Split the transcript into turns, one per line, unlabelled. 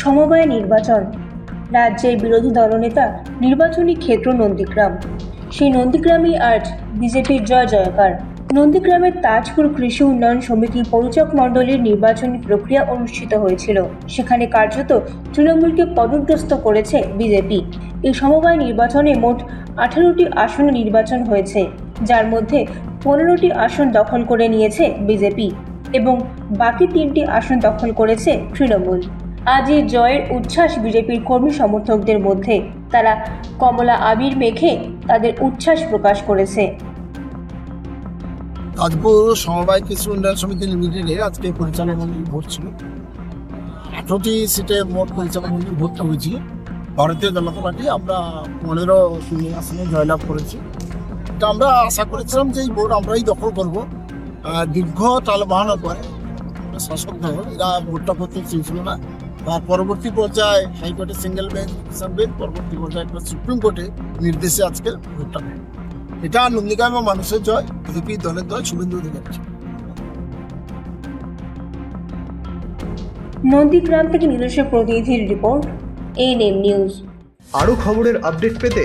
সমবায় নির্বাচন। রাজ্যের বিরোধী দলনেতা নির্বাচনী ক্ষেত্র নন্দীগ্রাম। সেই নন্দীগ্রামেই আজ বিজেপির জয় জয়কার। নন্দীগ্রামের তাজপুর কৃষি উন্নয়ন সমিতির পরিচক মণ্ডলীর নির্বাচনী প্রক্রিয়া অনুষ্ঠিত হয়েছিল। সেখানে কার্যত তৃণমূলকে পদগ্রস্ত করেছে বিজেপি। এই সমবায় নির্বাচনে মোট আঠারোটি আসনে নির্বাচন হয়েছে। যার মধ্যে পনেরোটি আসন দখল করে নিয়েছে বিজেপি এবং বাকি তিনটি আসন দখল করেছে তৃণমূল। আজ এই জয়ের উচ্ছ্বাস বিজেপির কর্মী সমর্থকদের মধ্যে। তারা কমলা আবির মেখে তাদের উচ্ছ্বাস প্রকাশ করেছে।
তাজপুর সমবায় কৃষি উন্নয়ন সমিতি লিমিটেডে আজকে পরিচালনা ভোট ছিল। আঠারোটি সিটে মোট পরিচালনা মন্ডলী ভোটটা ভারতীয় জনতা পার্টি আমরা পনেরো আসনে জয়লাভ করেছি। এটা আমরা আশা করেছিলাম যে এই ভোট আমরাই দখল করব। দীর্ঘ টাল বাহানোর পরে। শাসক দল এরা ভোটটা করতে চেয়েছিল না। তার পরবর্তী পর্যায়ে হাইকোর্টে সিঙ্গেল বেঞ্চ কিষান বেঞ্চ পরবর্তী পর্যায়ে একটা সুপ্রিম কোর্টে নির্দেশে আজকে ভোটটা হয়। এটা নন্দীগ্রামের মানুষের জয় বিজেপি দলের জয় শুভেন্দু অধিকারী
নন্দীগ্রাম থেকে নিজস্ব প্রতিনিধির রিপোর্ট এএনএম নিউজ
আরও খবরের আপডেট পেতে